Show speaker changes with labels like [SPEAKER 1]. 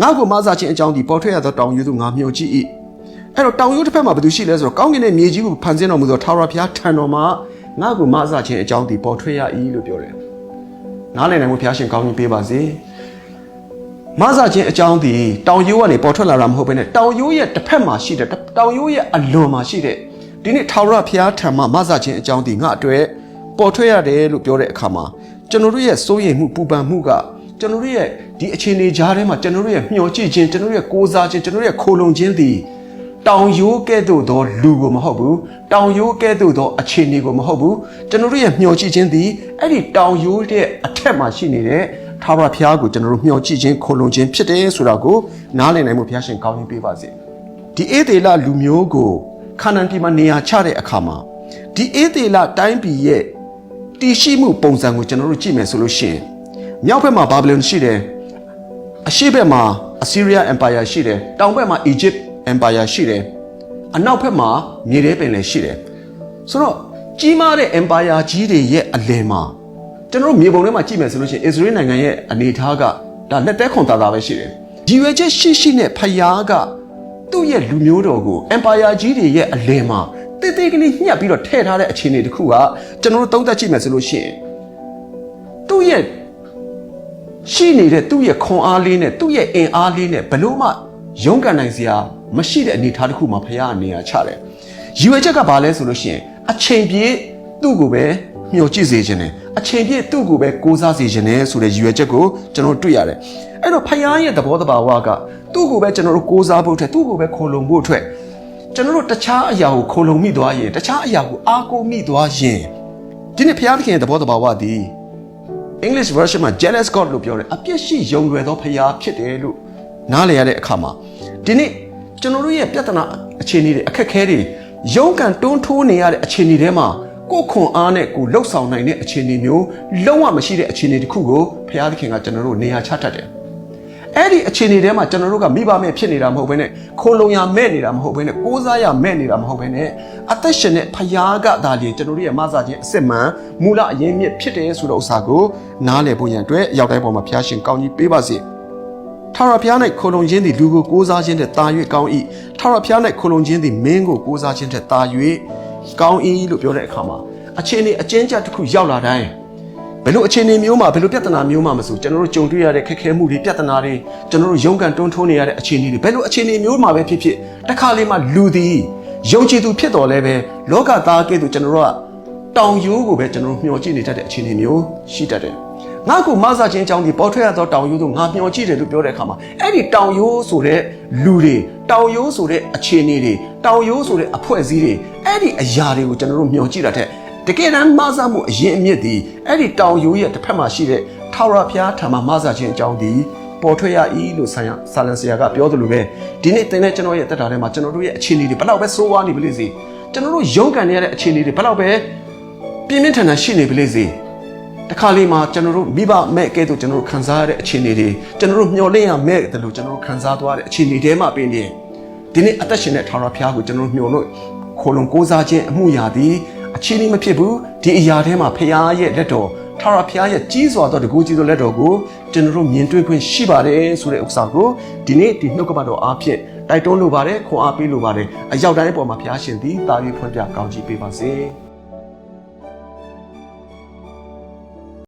[SPEAKER 1] ငါ့ကိုမဆာခြင်းအကြောင်းဒီပေါ်ထွက်ရသောတောင်ယူသူငါမျှော်ကြည့်၏အဲ့တော့တောင်ယူတစ်ဖက်မှာဘာသူရှိလဲဆိုတော့ကောင်းကင်နဲ့မြေကြီးကိုဖန်ဆင်းတော်မူသောထာဝရဘုရားထံတော်မှာငါ့ကိုမဆာခြင်းအကြောင်းဒီပေါ်ထွက်ရ၏လို့ပြောတယ်နားလည်နိုင်မှုဘုရားရှင်ကောင်းကြီးပေးပါစေမဆာခြင်းအကြောင်းဒီတောင်ယူကနေပေါ်ထွက်လာတာမဟုတ်ဘဲနဲ့တောင်ယူရဲ့တစ်ဖက်မှာရှိတဲ့တောင်ယူရဲ့အလွန်မှာရှိတဲ့ဒီနေ့ထာဝရဘုရားထံမှာမဆာခြင်းအကြောင်းဒီငါအတွက်ပေါ်ထွက်ရတယ်လို့ပြောတဲ့အခါမှာကျွန်တော်တို့ရဲ့စိုးရိမ်မှုပူပန်မှုက ကျွန်တော်တို့ရဲ့ဒီအခြေအနေကြားထဲမှာကျွန်တော်တို့ရဲ့မျှော်ကြည့်ခြင်းကျွန်တော်တို့ရဲ့ကိုးစားခြင်းကျွန်တော်တို့ရဲ့ခိုလုံခြင်းသည်တောင်ရိုးကဲ့သို့သောလူကိုမဟုတ်ဘူးတောင်ရိုးကဲ့သို့သောအခြေအနေကိုမဟုတ်ဘူးကျွန်တော်တို့ရဲ့မျှော်ကြည့်ခြင်းသည်အဲ့ဒီတောင်ရိုးရဲ့အထက်မှာရှိနေတဲ့ထာဝရဘုရားကိုကျွန်တော်တို့မျှော်ကြည့်ခြင်းခိုလုံခြင်းဖြစ်တယ်ဆိုတာကိုနားလည်နိုင်မှုဘုရားရှင်ကောင်းကြီးပေးပါစေဒီအေသေလလူမျိုးကိုခါနန်ပြည်မှာနေရာချတဲ့အခါမှာဒီအေသေလတိုင်းပြည်ရဲ့တည်ရှိမှုပုံစံကိုကျွန်တော်တို့ကြည့်မယ်ဆိုလို့ရှိရင် မြောက်ဘက်မှာဘာဘီလုန်ရှိတယ်အရှေ့ဘက်မှာ Assyria Empire ရှိတယ်တောင်ဘက်မှာ Egypt Empire ရှိတယ်အနောက်ဘက်မှာမြေထဲပင်လယ်ရှိတယ်ဆိုတော့ကြီးမားတဲ့ Empire ကြီးတွေရဲ့အလယ်မှာကျွန်တော်တို့မြေပုံထဲမှာကြည့်မယ်ဆိုလို့ရှိရင် Israel နိုင်ငံရဲ့အနေအထားကဒါလက်သက်ခွန်တာတာပဲရှိတယ်ဒီရွယ်ချက်ရှိရှိနဲ့ဖယားကသူ့ရဲ့လူမျိုးတော်ကို Empire ကြီးတွေရဲ့အလယ်မှာတိတ်တိတ်ကလေးညှက်ပြီးတော့ထည့်ထားတဲ့အခြေအနေတစ်ခုကကျွန်တော်တို့သုံးသပ်ကြည့်မယ်ဆိုလို့ရှိရင်သူ့ရဲ့ ရှိနေတဲ့သူ့ရဲ့ခွန်အားလေးနဲ့သူ့ရဲ့အင်အားလေးနဲ့ဘလို့မှရုန်းကန်နိုင်စရာမရှိတဲ့အနေအထားတစ်ခုမှာဖရားအနေရချတယ်။ရည်ရွယ်ချက်ကဘာလဲဆိုလို့ရှိရင်အချိန်ပြည့်သူ့ကိုပဲမျှော်ကြည့်စေခြင်းနဲ့အချိန်ပြည့်သူ့ကိုပဲကိုးစားစေခြင်းနဲ့ဆိုတဲ့ရည်ရွယ်ချက်ကိုကျွန်တော်တွေ့ရတယ်။အဲ့တော့ဖရားရဲ့သဘောတဘာဝကသူ့ကိုပဲကျွန်တော်တို့ကိုးစားဖို့အတွက်သူ့ကိုပဲခိုလုံဖို့အတွက်ကျွန်တော်တို့တခြားအရာကိုခိုလုံမိသွားရင်တခြားအရာကိုအားကိုးမိသွားရင်ဒီနေ့ဖရားသခင်ရဲ့သဘောတဘာဝသည် English version မှာ jealous God လို့ပြောတယ်အပြစ်ရှိယုံလွယ်သောဖရားဖြစ်တယ်လို့နားလည်ရတဲ့အခါမှာဒီနေ့ကျွန်တော်တို့ရဲ့ပြဿနာအခြေအနေတွေအခက်အခဲတွေရုန်းကန်တွန်းထိုးနေရတဲ့အခြေအနေတွေမှာကိုယ်ခွန်အားနဲ့ကိုယ်လှုပ်ဆောင်နိုင်တဲ့အခြေအနေမျိုးလုံးဝမရှိတဲ့အခြေအနေတစ်ခုကိုဖရားသခင်ကကျွန်တော်တို့နေရာချတတ်တယ် အဲ့ဒီအခြေအနေထဲမှာကျွန်တော်တို့ကမိဘမဲ့ဖြစ်နေတာမဟုတ်ဘဲနဲ့ခိုးလုံရမဲ့နေတာမဟုတ်ဘဲနဲ့ကိုးစားရမဲ့နေတာမဟုတ်ဘဲနဲ့အသက်ရှင်တဲ့ဖရားကဒါလေကျွန်တော်တို့ရဲ့မဆာခြင်းအစစ်မှန်မူလအရင်မြစ်ဖြစ်တယ်ဆိုတဲ့ဥစ္စာကိုနားလည်ဖို့ရန်အတွက်အရောက်တိုင်းပေါ်မှာဖရားရှင်ကောင်းကြီးပေးပါစေထာဝရဘုရား၌ခိုလုံခြင်းသည်လူကိုကိုးစားခြင်းတဲ့တာ၍ကောင်း၏ထာဝရဘုရား၌ခိုလုံခြင်းသည်မင်းကိုကိုးစားခြင်းတဲ့တာ၍ကောင်း၏လို့ပြောတဲ့အခါမှာအခြေအနေအကျဉ်းချတစ်ခုရောက်လာတိုင်း ဘယ်လိုအခြေအနေမျိုးမှာဘယ်လိုပြဿနာမျိုးမှာမဆိုကျွန်တော်တို့ကြုံတွေ့ရတဲ့ခက်ခဲမှုတွေပြဿနာတွေကျွန်တော်တို့ရုန်းကန်တွန်းထိုးနေရတဲ့အခြေအနေတွေဘယ်လိုအခြေအနေမျိုးမှာပဲဖြစ်ဖြစ်တစ်ခါလေးမှလူသည်ယုံကြည်သူဖြစ်တော်လဲပဲလောကသားကဲ့သို့ကျွန်တော်တို့ကတောင်ရိုးကိုပဲကျွန်တော်တို့မျှော်ကြည့်နေတတ်တဲ့အခြေအနေမျိုးရှိတတ်တယ်ငါ့ကိုမဆာခြင်းအကြောင်းဒီပေါ်ထွက်ရသောတောင်ရိုးတို့ငါမျှော်ကြည့်တယ်လို့ပြောတဲ့အခါမှာအဲ့ဒီတောင်ရိုးဆိုတဲ့လူတွေတောင်ရိုးဆိုတဲ့အခြေအနေတွေတောင်ရိုးဆိုတဲ့အဖွဲ့အစည်းတွေအဲ့ဒီအရာတွေကိုကျွန်တော်တို့မျှော်ကြည့်တာတဲ့ တကယ်တမ်းမဆာမှုအရင်အမြစ်ဒီအဲ့ဒီတောင်ရိုးရဲ့တစ်ဖက်မှာရှိတဲ့ထာဝရဘုရားထံမှာမဆာခြင်းအကြောင်းဒီပေါ်ထွက်ရ၏လို့ဆာယဆာလန်ဆရာကပြောသလိုပဲဒီနေ့တင်တဲ့ကျွန်တော်ရဲ့တက်တာထဲမှာကျွန်တော်တို့ရဲ့အခြေအနေတွေဘယ်လောက်ပဲဆိုးဝါးနေပါလိမ့်စေကျွန်တော်တို့ရုန်းကန်နေရတဲ့အခြေအနေတွေဘယ်လောက်ပဲပြင်းပြင်းထန်ထန်ရှိနေပါလိမ့်စေတခါလေးမှာကျွန်တော်တို့မိဘမဲ့ကဲ့သို့ကျွန်တော်တို့ခံစားရတဲ့အခြေအနေတွေကျွန်တော်တို့မျှော်လင့်ရမဲ့တယ်လို့ကျွန်တော်တို့ခံစားသွားတဲ့အခြေအနေတွေမှာပင်နေဒီနေ့အသက်ရှင်တဲ့ထာဝရဘုရားကိုကျွန်တော်တို့မျှော်လို့ခိုလုံကိုးစားခြင်းအမှုရာသည် အခြေအနေမဖြစ်ဘူးဒီအရာထဲမှာဖရားရဲ့လက်တော်ထာဝရဘုရားရဲ့ကြီးစွာသောတကူကြီးသောလက်တော်ကိုကျွန်တော်တို့မြင်တွေ့ခွင့်ရှိပါတယ်ဆိုတဲ့ဥစ္စာကိုဒီနေ့ဒီနှုတ်ကပတ်တော်အားဖြင့်တိုက်တွန်းလိုပါတယ်ခွန်အားပေးလိုပါတယ်အရောက်တိုင်းအပေါ်မှာဘုရားရှင်သည်တာ၍ဖွင့်ပြကောင်းချီးပေးပါစေ။